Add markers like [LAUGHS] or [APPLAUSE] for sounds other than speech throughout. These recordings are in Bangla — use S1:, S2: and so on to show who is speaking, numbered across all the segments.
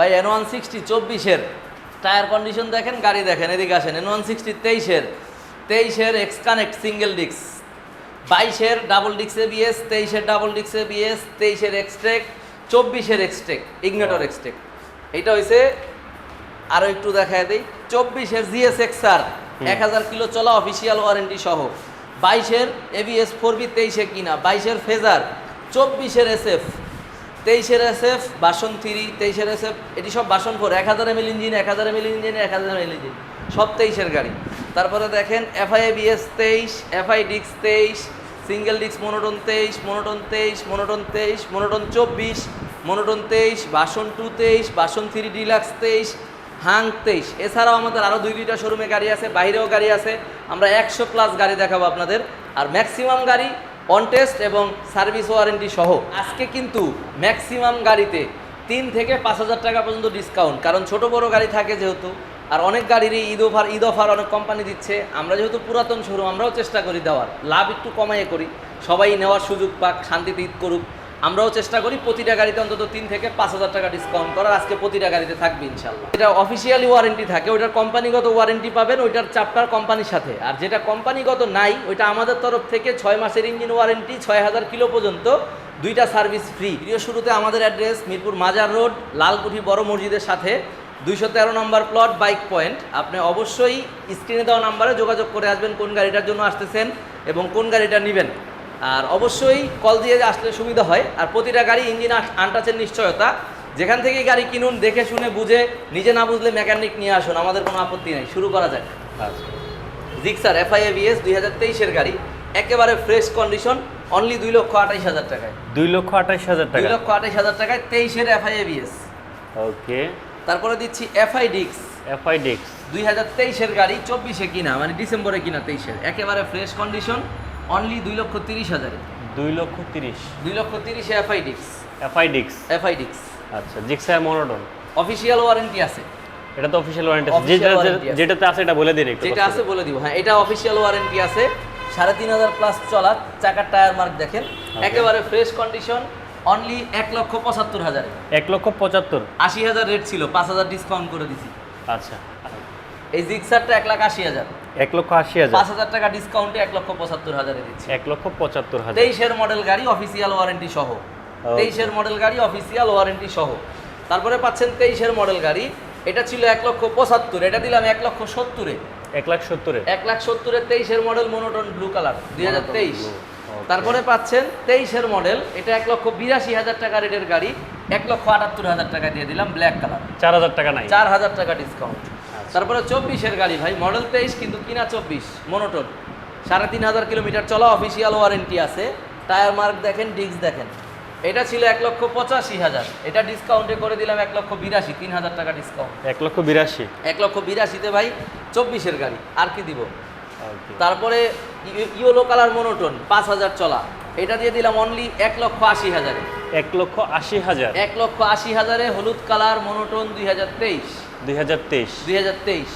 S1: ভাই এন ওয়ান সিক্সটি চব্বিশের। টায়ার কন্ডিশন দেখেন গাড়ি দেখেন এদিকে আসেন। এন ওয়ান সিক্সটি তেইশের। তেইশের এক্স কানেক্ট সিঙ্গেল ডিক্স বাইশের ডাবল ডিক্স এ এবিএস তেইশের ডাবল ডিক্স এ এবিএস তেইশের এক্সট্রেক চব্বিশের এক্সট্রেক ইগনেটর এক্সট্রেক এটা হয়েছে আরও একটু দেখায় দিই চব্বিশের জিএস এক্সআর এক হাজার কিলো চলা অফিসিয়াল ওয়ারেন্টি সহ। বাইশের এবিএস ফোর বি তেইশে কিনা বাইশের ফেজার চব্বিশের এসএফ তেইশের এসএফ বাসন থ্রি, তেইশের এসএফ এটি সব বাসন ফোর এক হাজার এমএল ইঞ্জিন, এক হাজার এমএল ইঞ্জিন, এক হাজার এমএল ইঞ্জিন, সব তেইশের গাড়ি। তারপরে দেখেন এফআই এবিএস তেইশ এফআই ডিক্স তেইশ সিঙ্গেল ডিক্স মনোটন তেইশ মনোটন তেইশ মনোটন তেইশ মনোটন চব্বিশ মনোটন তেইশ, বাসন টু তেইশ, বাসন থ্রি ডিলাক্স তেইশ হাং তেইশ। এছাড়াও আমাদের আরও দুই দুইটা শোরুমে গাড়ি আছে, বাইরেও গাড়ি আছে। আমরা একশো প্লাস গাড়ি দেখাবো আপনাদের। আর ম্যাক্সিমাম গাড়ি অন টেস্ট এবং সার্ভিস ওয়ারেন্টি সহ। আজকে কিন্তু ম্যাক্সিমাম গাড়িতে তিন থেকে পাঁচ হাজার টাকা পর্যন্ত ডিসকাউন্ট কারণ ছোট বড় গাড়ি থাকে যেহেতু, আর অনেক গাড়িরই ঈদ অফার ঈদ অফার অনেক কোম্পানি দিচ্ছে। আমরা যেহেতু পুরাতন শোরুম আমরাও চেষ্টা করি দেওয়ার। লাভ একটু কমাইয়ে করি। সবাই নেওয়ার সুযোগ পাক, শান্তিতে ঈদ করুক। আমরাও চেষ্টা করি প্রতিটা গাড়িতে অন্তত তিন থেকে পাঁচ হাজার টাকা ডিসকাউন্ট করার। আজকে প্রতিটা গাড়িতে থাকবে ইনশাল্লাহ এটা অফিসিয়ালি ওয়ারেন্টি থাকে, ওইটার কোম্পানিগত ওয়ারেন্টি পাবেন, ওইটার চাপটার কোম্পানির সাথে। আর যেটা কোম্পানিগত নাই, ওইটা আমাদের তরফ থেকে ছয় মাসের ইঞ্জিন ওয়ারেন্টি ছয় হাজার কিলো পর্যন্ত, দুইটা সার্ভিস ফ্রি ভিডিও শুরুতে আমাদের অ্যাড্রেস মিরপুর মাজার রোড, লালকুঠি বড় মসজিদের সাথে, দুইশো তেরো নম্বর প্লট বাইক পয়েন্ট আপনি অবশ্যই স্ক্রিনে দেওয়া নাম্বারে যোগাযোগ করে আসবেন কোন গাড়িটার জন্য আসতেছেন এবং কোন গাড়িটা নেবেন। আর অবশ্যই কল দিয়ে আসলে সুবিধা হয় আর প্রতিটা গাড়ি ইঞ্জিন আনটাচের নিশ্চয়তা। যেখান থেকে গাড়ি কিনুন দেখে শুনে বুঝে নিজে না বুঝলে মেকানিক নিয়ে আসুন আমাদের কোনো আপত্তি নেই। শুরু করা যায়
S2: আচ্ছা
S1: জিক্সার এফআইএবিএস দুই হাজার তেইশের গাড়ি একেবারে ফ্রেশ কন্ডিশন অনলি দুই লক্ষ আঠাইশ হাজার টাকায়।
S2: দুই লক্ষ আঠাশ হাজার টাকা।
S1: দুই লক্ষ আঠাইশ হাজার টাকায় তেইশের এফআইএবিএস
S2: ওকে।
S1: তারপরে দিচ্ছি এফআই ডিক্স
S2: এফআই ডিক্স
S1: দুই হাজার তেইশের গাড়ি চব্বিশে কিনা মানে ডিসেম্বরে কিনা তেইশের একেবারে ফ্রেশ কন্ডিশন অনলি দুই লক্ষ তিরিশ হাজারে।
S2: দুই লক্ষ তিরিশ।
S1: দুই লক্ষ তিরিশে এফআই ডিক্স
S2: এফআই ডিক্স
S1: এফআই ডিক্স
S2: আচ্ছা জিক্সার মনোটন
S1: অফিসিয়াল ওয়ারেন্টি আছে।
S2: এটা তো অফিসিয়াল ওয়ারেন্টি
S1: Official
S2: যেটা
S1: আছে।
S2: যেটাতে আছে এটা বলে দিন একটু
S1: যেটা আছে বলে দিব। হ্যাঁ এটা অফিসিয়াল ওয়ারেন্টি আছে। সাড়ে তিন হাজার প্লাস চলা চাকার টায়ার মার্ক দেখেন। একেবারে ফ্রেশ কন্ডিশন অনলি এক লক্ষ পঁচাত্তর হাজারে।
S2: এক লক্ষ পঁচাত্তর?
S1: আশি হাজার রেট ছিল পাঁচ হাজার ডিসকাউন্ট করে দিছি।
S2: আচ্ছা।
S1: এই জিক্সারটা এক লাখ আশি হাজার।
S2: এক লক্ষ আশি হাজার।
S1: পাঁচ হাজার টাকা ডিসকাউন্টে এক লক্ষ পঁচাত্তর হাজারে দিচ্ছি।
S2: এক লক্ষ পঁচাত্তর হাজার।
S1: তেইশের মডেল গাড়ি অফিসিয়াল ওয়ারেন্টি সহ। তেইশের মডেল গাড়ি অফিসিয়াল ওয়ারেন্টি সহ। তারপরে পাচ্ছেন তেইশের মডেল গাড়ি। এটা ছিল এক লক্ষ পঁচাত্তর এটা দিলাম এক লক্ষ সত্তরে।
S2: এক লাখ সত্তরে।
S1: এক লাখ সত্তরের তেইশের মডেল মনোটন ব্লু কালার দুই হাজার তেইশ। তারপরে পাচ্ছেন তেইশের মডেল এটা এক লক্ষ বিরাশি হাজার টাকা রেটের গাড়ি। এক লক্ষ আটাত্তর হাজার টাকা দিয়ে দিলাম ব্ল্যাক কালার
S2: চার হাজার টাকা নাই।
S1: চার হাজার টাকা ডিসকাউন্ট। তারপরে চব্বিশের গাড়ি ভাই মডেল তেইশ কিন্তু কিনা চব্বিশ মনোটন সাড়ে তিন হাজার কিলোমিটার চলা অফিসিয়াল ওয়ারেন্টি আছে। টায়ার মার্ক দেখেন ডিস্ক দেখেন। এটা ছিল এক লক্ষ পঁচাশি হাজার। এটা ডিসকাউন্টে করে দিলাম এক লক্ষ বিরাশি তিন হাজার টাকা ডিসকাউন্ট
S2: এক লক্ষ বিরাশি।
S1: এক লক্ষ বিরাশিতে ভাই চব্বিশের গাড়ি আর কি দিব? তারপরে ইয়েলো কালার মনোটন পাঁচ হাজার চলা। এটা দিয়ে দিলাম অনলি এক লক্ষ আশি হাজারে।
S2: এক লক্ষ আশি হাজার।
S1: এক লক্ষ আশি হাজারে হলুদ কালার মনোটন দুই হাজার তেইশ।
S2: দুই হাজার তেইশ।
S1: দুই হাজার তেইশ।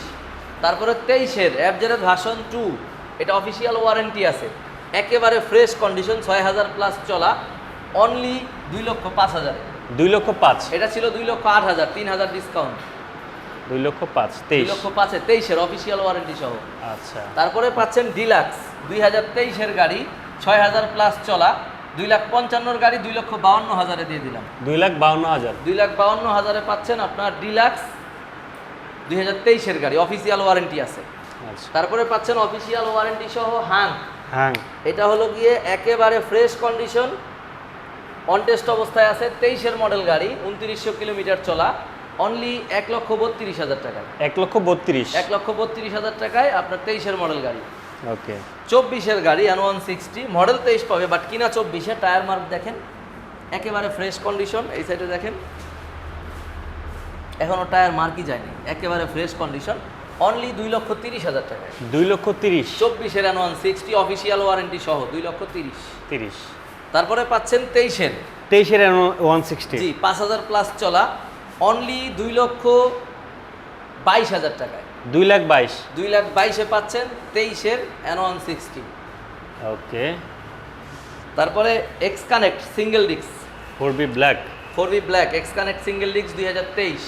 S1: তারপরে তেইশের অ্যাপজেরের ভাষণ টু এটা অফিসিয়াল ওয়ারেন্টি আছে। একেবারে ফ্রেশ কন্ডিশন ছয় হাজার প্লাস চলা অনলি দুই লক্ষ পাঁচ হাজার।
S2: দুই লক্ষ পাঁচ।
S1: এটা ছিল দুই লক্ষ আট হাজার তিন হাজার ডিসকাউন্ট
S2: দুই লক্ষ পাঁচ তেইশ।
S1: লক্ষ পাঁচে তেইশের অফিসিয়াল ওয়ারেন্টি সহ।
S2: আচ্ছা।
S1: তারপরে পাচ্ছেন ডিলাক্স দুই হাজার তেইশের গাড়ি ছয় হাজার প্লাস চলা দুই লাখ পঞ্চান্নর গাড়ি দুই লক্ষ বাউন্ন হাজারে দিয়ে দিলাম।
S2: দুই লাখ বাউন্ন হাজার।
S1: দুই লাখ বাউন্ন হাজারে পাচ্ছেন আপনার ডিলাক্স দুই হাজার তেইশের গাড়ি অফিসিয়াল ওয়ারেন্টি আছে।
S2: আচ্ছা।
S1: তারপরে পাচ্ছেন অফিসিয়াল ওয়ারেন্টি সহ হাং
S2: হ্যাঁ
S1: এটা হলো গিয়ে একেবারে ফ্রেশ কন্ডিশন অনটেস্ট অবস্থায় আছে তেইশের মডেল গাড়ি উনত্রিশশো কিলোমিটার চলা অনলি এক লক্ষ বত্রিশ হাজার টাকায়।
S2: এক লক্ষ বত্রিশ।
S1: এক লক্ষ বত্রিশ হাজার টাকায় আপনার তেইশের মডেল গাড়ি।
S2: ওকে
S1: চব্বিশের গাড়ি এন ওয়ান সিক্সটি মডেল তেইশ পাবে বাট কিনা চব্বিশে টায়ার মার্ক দেখেন একেবারে ফ্রেশ কন্ডিশন এই সাইডে দেখেন। এখনও টায়ার মার্কি যায়নি একেবারে ফ্রেশ কন্ডিশন অনলি দুই লক্ষ তিরিশ হাজার টাকায়
S2: দুই লক্ষ তিরিশ।
S1: চব্বিশের N one sixty official warranty সহ দুই লক্ষ তিরিশ।
S2: তিরিশ।
S1: তারপরে পাচ্ছেন তেইশের।
S2: তেইশের ওয়ান সিক্সটি
S1: জি পাঁচ হাজার প্লাস চলা অনলি দুই লক্ষ বাইশ হাজার টাকায়।
S2: দুই লাখ বাইশ।
S1: দুই লাখ বাইশে পাচ্ছেন তেইশের এন ওয়ান সিক্সটি
S2: ওকে।
S1: তারপরে X connect single disc
S2: four B black.
S1: Four B black X connect single disc দুই হাজার তেইশ।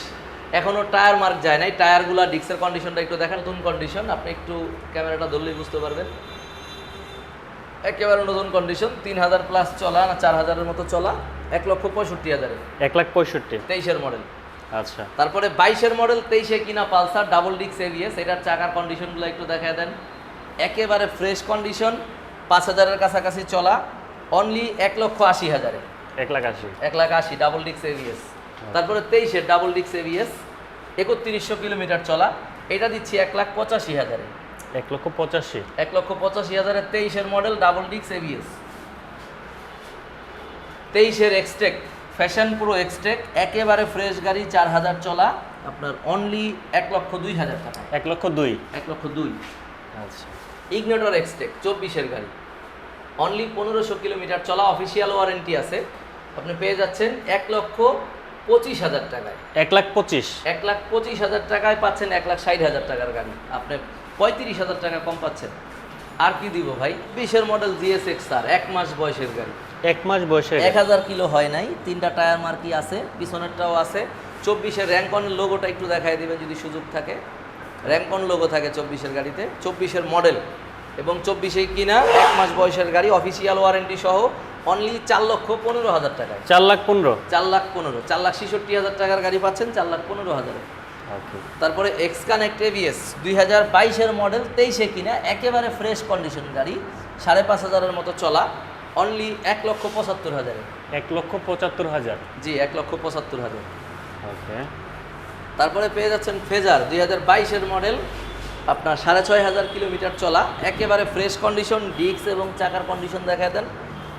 S1: এখনও টায়ার মার্ক যায় নাই। টায়ারগুলো ডিস্কের কন্ডিশনটা একটু দেখেন নতুন কন্ডিশন আপনি একটু ক্যামেরাটা ধরলেই বুঝতে পারবেন। একেবারে নতুন কন্ডিশন তিন হাজার প্লাস চলা না চার হাজারের মতো চলা এক লক্ষ পঁয়ষট্টি হাজারে
S2: এক লাখ পঁয়ষট্টি।
S1: তেইশের মডেল
S2: আচ্ছা।
S1: তারপরে বাইশের মডেল তেইশে কিনা পালসার ডাবল ডিক্স এভিএস এটার চাকার কন্ডিশনগুলো একটু দেখায় দেন। একেবারে ফ্রেশ কন্ডিশন পাঁচ হাজারের কাছাকাছি চলা অনলি এক লক্ষ আশি হাজারে
S2: এক লাখ আশি।
S1: এক লাখ আশি ডাবল ডিক্স এভিএস তারপরে তেইশের ডাবল ডিক্স এভিএস একত্রিশশো কিলোমিটার চলা এটা দিচ্ছি এক লাখ পঁচাশি হাজারে।
S2: এক লক্ষ পঁচাশি।
S1: এক লক্ষ পঁচাশি হাজারের তেইশের মডেল ডাবল ডিক্স এভিএস তেইশের এক্সটেক ফ্যাশন প্রো এক্সটেক একেবারে ফ্রেশ গাড়ি চার হাজার চলা আপনার অনলি এক লক্ষ দুই হাজার টাকা।
S2: এক লক্ষ দুই।
S1: এক লক্ষ দুই।
S2: আচ্ছা
S1: ইগনেটর এক্সটেক চব্বিশের গাড়ি। অনলি পনেরোশো কিলোমিটার চলা অফিসিয়াল ওয়ারেন্টি আছে। আপনি পেয়ে যাচ্ছেন এক লক্ষ পঁচিশ হাজার টাকায়।
S2: এক লাখ পঁচিশ।
S1: এক লাখ পঁচিশ হাজার টাকায় পাচ্ছেন এক লাখ ষাট হাজার টাকার গাড়ি। আপনি পঁয়ত্রিশ হাজার টাকা কম পাচ্ছেন। আর কি দিব ভাই? বিশের মডেল জিএস এক্স আর এক মাস বয়সের গাড়ি।
S2: এক মাস বয়সের
S1: এক হাজার কিলো হয় নাই তিনটা টায়ার মার্কি আছে পিছনেরটাও আছে। চব্বিশের র্যাঙ্কনের লোগোটা একটু দেখাই দিবেন যদি সুযোগ থাকে। র্যাঙ্কন লোগো থাকে চব্বিশের গাড়িতে। চব্বিশের মডেল এবং চব্বিশেই কিনা এক মাস বয়সের গাড়ি অফিসিয়াল ওয়ারেন্টি সহ অনলি চার লক্ষ পনেরো হাজার টাকায়।
S2: চার লাখ পনেরো?
S1: চার লাখ পনেরো। চার লাখ ছেষট্টি হাজার টাকার গাড়ি পাচ্ছেন চার লাখ পনেরো হাজারে। তারপরে এক্স কানেক্ট এভিএস দুই হাজার বাইশের মডেল তেইশে কিনা একেবারে ফ্রেশ কন্ডিশন গাড়ি সাড়ে পাঁচ হাজারের মতো চলা অনলি এক লক্ষ পঁচাত্তর হাজারে।
S2: এক লক্ষ পঁচাত্তর হাজার?
S1: জি এক লক্ষ পঁচাত্তর হাজার।
S2: ওকে
S1: তারপরে পেয়ে যাচ্ছেন ফেজার দুই হাজার বাইশের মডেল আপনার সাড়ে ছয় হাজার কিলোমিটার চলা একেবারে ফ্রেশ কন্ডিশন ডিস্ক এবং চাকার কন্ডিশন দেখা দেন।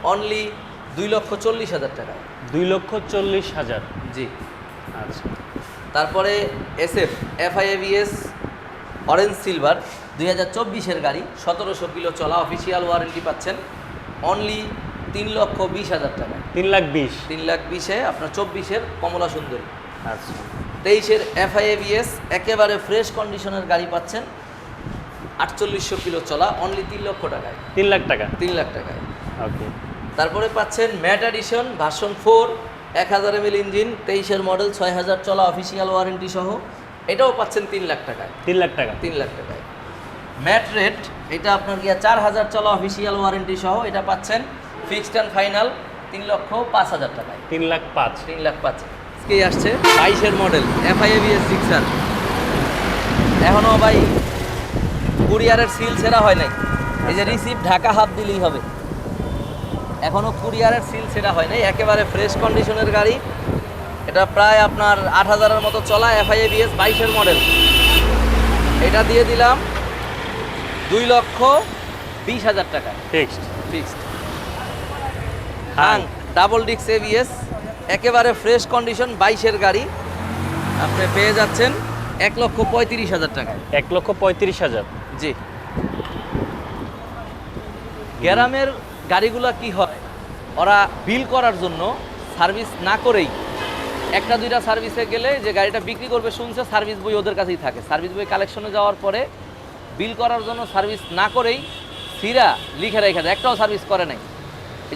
S1: অনলি দুই লক্ষ চল্লিশ হাজার টাকা।
S2: দুই লক্ষ চল্লিশ হাজার।
S1: জি।
S2: আচ্ছা।
S1: তারপরে এসএফ এফআইএভিএস অরেঞ্জ সিলভার দুই হাজার চব্বিশের গাড়ি সতেরোশো কিলো চলা অফিসিয়াল ওয়ারেন্টি পাচ্ছেন। অনলি তিন লক্ষ বিশ হাজার টাকা।
S2: তিন লাখ বিশ।
S1: তিন লাখ বিশে আপনার চব্বিশের কমলা সুন্দরী।
S2: আচ্ছা।
S1: তেইশের এফআইএভিএস একেবারে ফ্রেশ কন্ডিশনের গাড়ি পাচ্ছেন। আটচল্লিশশো কিলো চলা অনলি তিন লক্ষ টাকায়।
S2: তিন লাখ টাকা।
S1: তিন লাখ টাকায়।
S2: ওকে
S1: তারপরে পাচ্ছেন ম্যাট অ্যাডিশন ভার্সন ফোর এক হাজার এমএল ইঞ্জিন তেইশের মডেল ছয় হাজার চলা অফিসিয়াল ওয়ারেন্টি সহ। এটাও পাচ্ছেন তিন লাখ টাকায়।
S2: তিন লাখ টাকা।
S1: তিন লাখ টাকায়। ম্যাট রেট এটা আপনার গিয়া চার হাজার চলা অফিসিয়াল ওয়ারেন্টি সহ এটা পাচ্ছেন ফিক্সড অ্যান্ড ফাইনাল তিন লক্ষ পাঁচ হাজার টাকায়।
S2: তিন লাখ পাঁচ।
S1: তিন লাখ পাঁচ। আজকে আসছে বাইশের মডেল এফআইএবিএস সিক্সার এখনও ভাই কুরিয়ারের সিল ছেঁড়া হয় নাই। এই যে রিসিভ ঢাকা হাত দিলেই হবে। এখনও কুরিয়ারের সিল সেটা হয় নাই একেবারে ফ্রেশ কন্ডিশনের গাড়ি। এটা প্রায় আপনার আট হাজারের মতো চলা এফআইএবিএস বাইশের মডেল এটা দিয়ে দিলাম দুই লক্ষ বিশ হাজার টাকা।
S2: ফিক্সড
S1: ফিক্সড
S2: হাং
S1: ডাবল ডিক্স এ এবিএস একেবারে ফ্রেশ কন্ডিশন বাইশের গাড়ি। আপনি পেয়ে যাচ্ছেন এক লক্ষ পঁয়ত্রিশ হাজার টাকায়
S2: এক লক্ষ পঁয়ত্রিশ হাজার।
S1: জি। গ্যারামের গাড়িগুলো কি হয়? ওরা বিল করার জন্য সার্ভিস না করেই একটা, দুইটা সার্ভিসে গেলে যে গাড়িটা বিক্রি করবে শুনছে সার্ভিস বই ওদের কাছেই থাকে। সার্ভিস বই কালেকশনে যাওয়ার পরে বিল করার জন্য সার্ভিস না করেই সিরা লিখে রেখে দেয়। একটাও সার্ভিস করে নাই।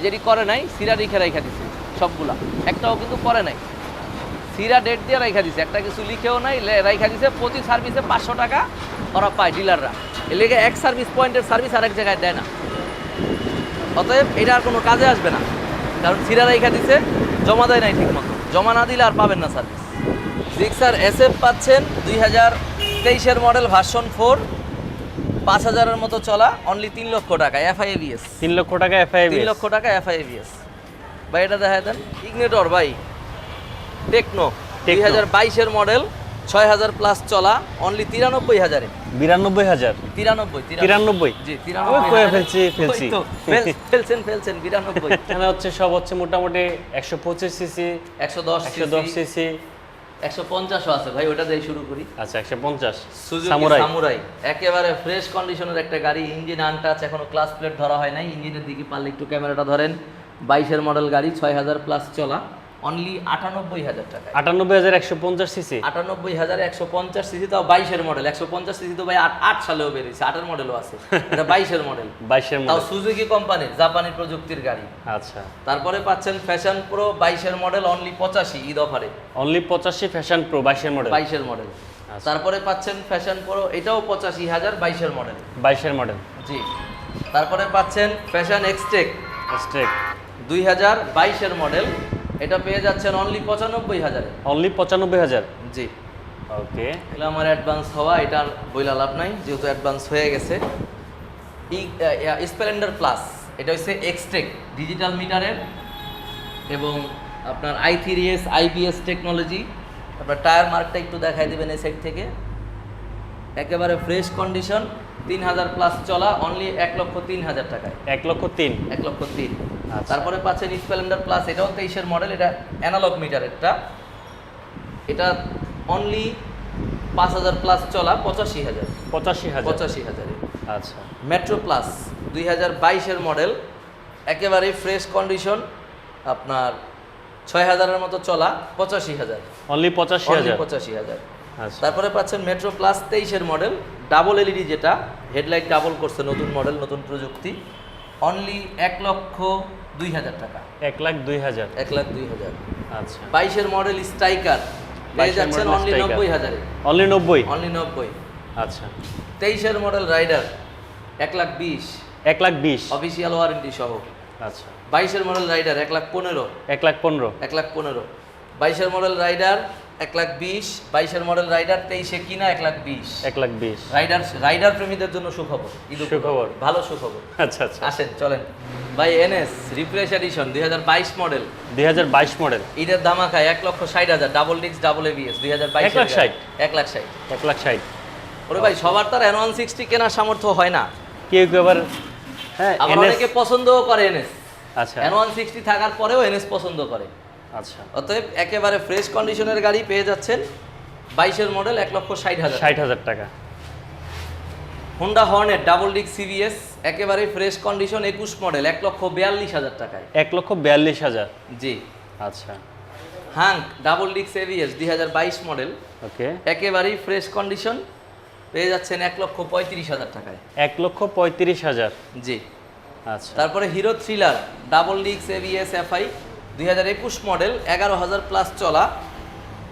S1: যেটি করে নাই, সিরা লিখে রেখে দিছে সবগুলা। একটাও কিন্তু করে নাই। সিরা ডেট দিয়ে রাইখা দিছে। একটা কিছু লিখেও নাই রাইখা দিছে। প্রতি সার্ভিসে পাঁচশো টাকা ওরা পায় ডিলাররা এর লেগে এক সার্ভিস পয়েন্টের সার্ভিস আরেক জায়গায় দেয় না। অতএব এটা আর কোনো কাজে আসবে না। কারণ সিরা রাইখা দিছে জমা দেয় নাই ঠিকমতো। জমা না দিলে আর পাবেন না সার্ভিস জিক্সার এস এফ পাচ্ছেন দুই হাজার তেইশের মডেল ভার্সন ফোর পাঁচ হাজারের মতো চলা অনলি তিন লক্ষ টাকা এফআইএবিএস
S2: তিন লক্ষ টাকা এফআই
S1: তিন লক্ষ টাকা এফআইএবিএস ভাই এটা দেখা দেন। ইগনেটর ভাই। টেকনো দুই হাজার বাইশের মডেল ছয় হাজার প্লাস চলা অনলি তিরানব্বই হাজারে।
S2: বিরানব্বই হাজার।
S1: তিরানব্বই
S2: তিরানব্বই।
S1: জি তিরানব্বই
S2: ফেলছি, ফেলছি।
S1: ফেলছেন ফেলছেন বিরানব্বই। [LAUGHS]
S2: এখানে হচ্ছে সব হচ্ছে মোটামুটি একশো পঁচিশ সিসি
S1: একশো দশ
S2: একশো দশ সিসি
S1: একশো পঞ্চাশও আছে ভাই ওটা দিয়ে শুরু করি।
S2: আচ্ছা একশো পঞ্চাশ। সামুরাই।
S1: একেবারে ফ্রেশ কন্ডিশনের একটা গাড়ি ইঞ্জিন আনটাচ এখনও ক্লাস প্লেট ধরা হয় নাই। ইঞ্জিনের দিকে পারলে একটু ক্যামেরাটা ধরেন। বাইশের মডেল গাড়ি ছয় হাজার প্লাস চলা। অনলি আটানব্বই হাজার টাকা।
S2: আটানব্বই হাজার একশো পঞ্চাশ সিসি।
S1: আটানব্বই হাজার একশো পঞ্চাশ সিসি তাও বাইশের মডেল একশো পঞ্চাশ সিসি তো ভাই আট সালেও বেরিয়েছে আটের মডেলও আছে। এটা বাইশের মডেল [LAUGHS]
S2: বাইশের
S1: তাও সুজুকি কোম্পানির জাপানি প্রযুক্তির গাড়ি।
S2: আচ্ছা।
S1: তারপরে পাচ্ছেন ফ্যাশন প্রো বাইশের মডেল অনলি পঁচাশি ঈদ অফারে
S2: অনলি পঁচাশি ফ্যাশন প্রো বাইশের মডেল
S1: বাইশের মডেল
S2: আচ্ছা।
S1: তারপরে পাচ্ছেন ফ্যাশন প্রো এটাও পঁচাশি হাজার বাইশের মডেল
S2: বাইশের মডেল
S1: জি। তারপরে পাচ্ছেন ফ্যাশন এক্সটেক
S2: স্ট্রেক
S1: দুই হাজার বাইশের মডেল এটা পেয়ে যাচ্ছেন অনলি পঁচানব্বই হাজারে।
S2: অনলি পঁচানব্বই হাজার?
S1: জি।
S2: ওকে
S1: এগুলো আমার অ্যাডভান্স হওয়া এটার বইলা লাভ নাই যেহেতু অ্যাডভান্স হয়ে গেছে। স্প্লেন্ডার প্লাস এটা হচ্ছে এক্সটেক ডিজিটাল মিটারের এবং আপনার I three S IPS technology আপনার টায়ার মার্কটা একটু দেখাই দেবেন এই সাইড থেকে। একেবারে ফ্রেশ কন্ডিশন তিন হাজার প্লাস চলা অনলি এক লক্ষ তিন হাজার টাকায়।
S2: এক লক্ষ তিন।
S1: এক লক্ষ তিন। তারপরে পাচ্ছেন স্প্লেন্ডার প্লাস এটাও তেইশের মডেল এটা অ্যানালগ মিটারেরটা এটা অনলি পাঁচ হাজার প্লাস চলা পঁচাশি হাজার।
S2: পঁচাশি হাজার।
S1: পঁচাশি হাজারে।
S2: আচ্ছা।
S1: মেট্রো প্লাস দুই হাজার বাইশের মডেল একেবারে ফ্রেশ কন্ডিশন আপনার ছয় হাজারের মতো চলা পঁচাশি হাজার।
S2: অনলি পঁচাশি হাজার।
S1: পঁচাশি হাজার।
S2: আচ্ছা।
S1: তারপরে পাচ্ছেন মেট্রো প্লাস তেইশের মডেল ডাবল এলইডি যেটা হেডলাইট ডাবল করছে নতুন মডেল নতুন প্রযুক্তি। অনলি এক লক্ষ দুই হাজার টাকা।
S2: এক লাখ দুই হাজার।
S1: এক লাখ দুই হাজার।
S2: আচ্ছা।
S1: বাইশের মডেল স্ট্রাইকার পেয়ে
S2: 22
S1: যাচ্ছেন অনলি নব্বই হাজারে।
S2: অনলি নব্বই?
S1: অনলি নব্বই।
S2: আচ্ছা।
S1: তেইশের মডেল রাইডার এক লাখ বিশ।
S2: এক লাখ বিশ।
S1: অফিসিয়াল ওয়ারেন্টি সহ।
S2: আচ্ছা।
S1: বাইশের মডেল রাইডার এক লাখ পনেরো।
S2: এক লাখ পনেরো।
S1: এক লাখ পনেরো। বাইশের মডেল রাইডার এক লাখ বিশ বাইশের মডেল রাইডার তেইশে কিনা এক লাখ বিশ।
S2: এক লাখ বিশ।
S1: রাইডার রাইডার প্রেমীদের জন্য সুখবর।
S2: সুখবর।
S1: ভালো সুখবর।
S2: আচ্ছা আচ্ছা।
S1: আসেন চলেন। ভাই এনএস রিফ্রেশ এডিশন দুই হাজার বাইশ মডেল।
S2: দুই হাজার বাইশ মডেল।
S1: ঈদের দামা খায় এক লক্ষ ষাট হাজার ডাবল ডিক্স ডাবল এবিএস দুই হাজার বাইশ
S2: এক লাখ ষাট?
S1: এক লাখ ষাট।
S2: এক লাখ ষাট।
S1: ওরে ভাই সবার তার এন ওয়ান সিক্সটি কেনার সামর্থ্য হয় না।
S2: কেউ কেউ আবার হ্যাঁ
S1: অনেকে পছন্দও করে এনএস।
S2: আচ্ছা।
S1: এন ওয়ান সিক্সটি থাকার পরেও এনএস পছন্দ করে।
S2: আচ্ছা।
S1: অতএব একেবারে ফ্রেশ কন্ডিশনের গাড়ি পেয়ে যাচ্ছেন বাইশের মডেল এক লক্ষ ষাট হাজার
S2: ষাট হাজার টাকা।
S1: হোন্ডা হর্নের ডাবল ডিক সিবিএস একেবারে ফ্রেশ কন্ডিশন একুশ মডেল এক লক্ষ বিয়াল্লিশ হাজার টাকায়।
S2: এক লক্ষ বিয়াল্লিশ হাজার।
S1: জি।
S2: আচ্ছা।
S1: হাঙ্ক ডাবল ডিক এভিএস দুই হাজার বাইশ মডেল
S2: ওকে।
S1: একেবারেই ফ্রেশ কন্ডিশন পেয়ে যাচ্ছেন এক লক্ষ পঁয়ত্রিশ হাজার টাকায়।
S2: এক লক্ষ পঁয়ত্রিশ হাজার।
S1: জি।
S2: আচ্ছা।
S1: তারপরে হিরো থ্রিলার ডাবল ডিক্স এভিএস এফআই দুই হাজার একুশ মডেল এগারো হাজার প্লাস চলা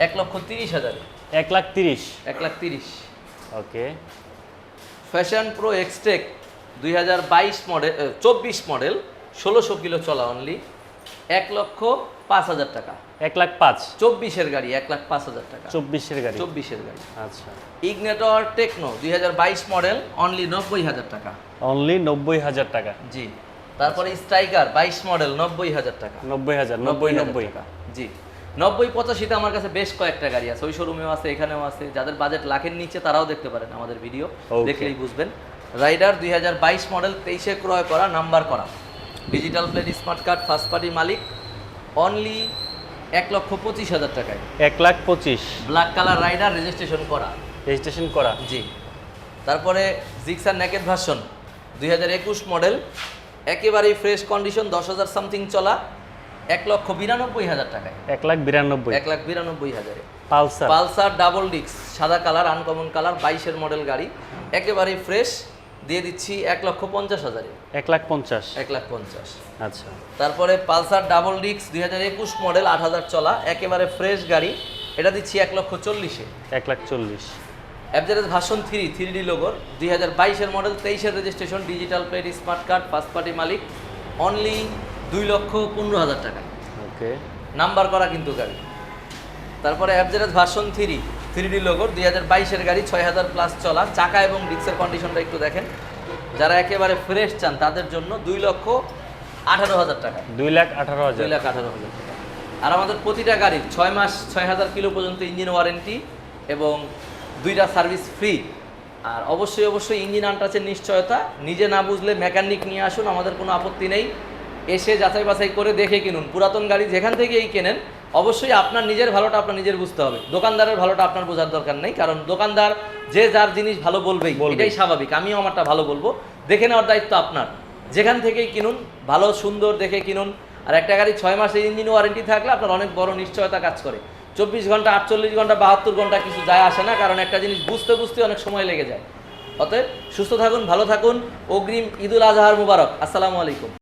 S1: এক লক্ষ তিরিশ হাজার।
S2: এক লাখ তিরিশ।
S1: এক লাখ তিরিশ।
S2: ওকে।
S1: ফ্যাশন প্রো এক্সটেক দুই হাজার বাইশ মডেল চব্বিশ মডেল ষোলোশো কিলো চলা অনলি এক লক্ষ পাঁচ হাজার টাকা।
S2: এক লাখ পাঁচ।
S1: চব্বিশের গাড়ি এক লাখ পাঁচ হাজার টাকা।
S2: চব্বিশের গাড়ি।
S1: চব্বিশের গাড়ি।
S2: আচ্ছা।
S1: ইগনেটর টেকনো দুই হাজার বাইশ মডেল অনলি নব্বই হাজার টাকা।
S2: অনলি নব্বই হাজার টাকা।
S1: জি। তারপরে স্ট্রাইকার বাইশ মডেল নব্বই হাজার টাকা।
S2: নব্বই হাজার নব্বই নব্বই
S1: টাকা। জি। নব্বই পঁচাশিতে আমার কাছে বেশ কয়েকটা গাড়ি আছে। ওই শোরুমেও আছে এখানেও আছে। যাদের বাজেট লাখের নিচে তারাও দেখতে পারেন আমাদের ভিডিও. দেখলেই বুঝবেন। রাইডার দুই হাজার বাইশ মডেল তেইশে ক্রয় করা নাম্বার করা। Digital plate smart card first party মালিক। অনলি এক লক্ষ পঁচিশ হাজার টাকায়।
S2: এক লাখ পঁচিশ।
S1: ব্ল্যাক কালার রাইডার রেজিস্ট্রেশন করা।
S2: রেজিস্ট্রেশন করা।
S1: জি। তারপরে জিক্সার নেকেট ভার্সন দুই হাজার একুশ মডেল একেবারেই ফ্রেশ কন্ডিশন দশ হাজার সামথিং চলা এক লক্ষ বিরানব্বই হাজার টাকায়।
S2: এক লাখ বিরানব্বই।
S1: এক লাখ বিরানব্বই হাজারে।
S2: পালসার।
S1: পালসার ডাবল ডিক্স সাদা কালার আনকমন কালার বাইশের মডেল গাড়ি। একেবারেই ফ্রেশ দিয়ে দিচ্ছি এক লক্ষ পঞ্চাশ হাজারে।
S2: এক লাখ পঞ্চাশ।
S1: এক লাখ পঞ্চাশ।
S2: আচ্ছা।
S1: তারপরে পালসার ডাবল ডিক্স দুই হাজার একুশ মডেল আট হাজার চলা একেবারে ফ্রেশ গাড়ি। এটা দিচ্ছি এক লক্ষ চল্লিশে।
S2: এক লাখ চল্লিশ।
S1: অ্যাপজারেস ভার্সন থ্রি থ্রি ডি লোগোর দুই হাজার বাইশের মডেল তেইশের registration digital plate smart card first party মালিক অনলি দুই লক্ষ পনেরো হাজার টাকা।
S2: ওকে
S1: নাম্বার করা কিন্তু গাড়ি। তারপরে অ্যাপজারেস ভার্সন থ্রি থ্রি ডি লোগোর দুই হাজার বাইশের গাড়ি ছয় হাজার প্লাস চলা চাকা এবং ডিক্সের কন্ডিশনটা একটু দেখেন। যারা একেবারে ফ্রেশ চান তাদের জন্য দুই লক্ষ আঠারো হাজার টাকা।
S2: দুই লাখ আঠারো হাজার।
S1: দুই লাখ আঠারো হাজার টাকা। আর আমাদের প্রতিটা গাড়ির ছয় মাস ছয় হাজার কিলো পর্যন্ত ইঞ্জিন ওয়ারেন্টি এবং দুইটা সার্ভিস ফ্রি। আর অবশ্যই অবশ্যই ইঞ্জিন আনটাচের নিশ্চয়তা। নিজে না বুঝলে মেকানিক নিয়ে আসুন আমাদের কোনো আপত্তি নেই। এসে যাচাই বাছাই করে দেখে কিনুন। পুরাতন গাড়ি যেখান থেকেই কেনেন অবশ্যই আপনার নিজের ভালোটা আপনার নিজের বুঝতে হবে। দোকানদারের ভালোটা আপনার বোঝার দরকার নেই কারণ দোকানদার যে যার জিনিস ভালো বলবেই।
S2: বলবেই।
S1: এটাই স্বাভাবিক আমিও আমারটা ভালো বলব। দেখে নেওয়ার দায়িত্ব আপনার। যেখান থেকেই কিনুন ভালো সুন্দর দেখে কিনুন। আর একটা গাড়ি ছয় মাসের ইঞ্জিন ওয়ারেন্টি থাকলে আপনার অনেক বড় নিশ্চয়তা কাজ করে। চব্বিশ ঘণ্টা, আটচল্লিশ ঘণ্টা, বাহাত্তর ঘণ্টা কিছু যায় আসে না, কারণ একটা জিনিস বুঝতে বুঝতে অনেক সময় লেগে যায়। অতএব সুস্থ থাকুন, ভালো থাকুন। অগ্রিম ঈদুল আজহার মুবারক। আসসালামু আলাইকুম।